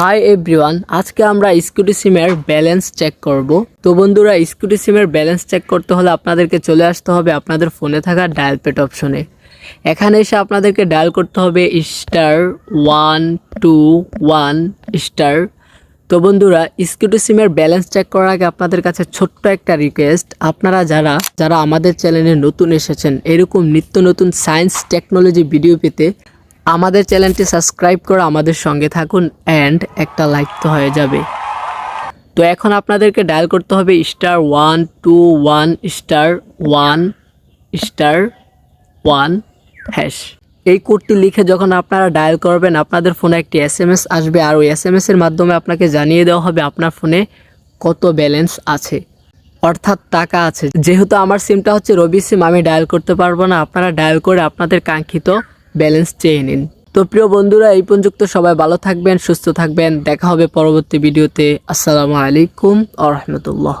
Hi everyone আজকে আমরা scooty সিমের ব্যালেন্স চেক করব। তো বন্ধুরা, স্কুটি সিমের ব্যালেন্স চেক করতে হলে আপনাদেরকে চলে আসতে হবে আপনাদের ফোনে থাকা ডায়াল পেট অপশনে এখানে এসে আপনাদেরকে ডায়াল করতে হবে star one two one star তো বন্ধুরা, স্কুটি সিমের ব্যালেন্স চেক করার আগে আপনাদের কাছে ছোট্ট একটা রিকোয়েস্ট আপনারা যারা যারা আমাদের চ্যানেলে নতুন এসেছেন, এরকম নিত্য নতুন সায়েন্স টেকনোলজি ভিডিও পেতে আমাদের চ্যানেলটি সাবস্ক্রাইব করে আমাদের সঙ্গে থাকুন অ্যান্ড একটা লাইক তো হয়ে যাবে। তো এখন আপনাদেরকে ডায়াল করতে হবে star one two one star one star one hash এই কোডটি লিখে যখন আপনারা ডায়াল করবেন, আপনাদের ফোনে একটি এস এম এস আসবে আর ওই এস এম এসের মাধ্যমে আপনাকে জানিয়ে দেওয়া হবে আপনার ফোনে কত ব্যালেন্স আছে। অর্থাৎ টাকা আছে। যেহেতু আমার সিমটা হচ্ছে রবি সিম আমি ডায়াল করতে পারব না। আপনারা ডায়াল করে আপনাদের কাঙ্ক্ষিত ব্যালেন্স চেয়ে নিন। তো প্রিয় বন্ধুরা, এই পর্যন্ত সবাই ভালো থাকবেন, সুস্থ থাকবেন। দেখা হবে পরবর্তী ভিডিওতে। আসসালামু আলাইকুম আ রহমতুল্লাহ।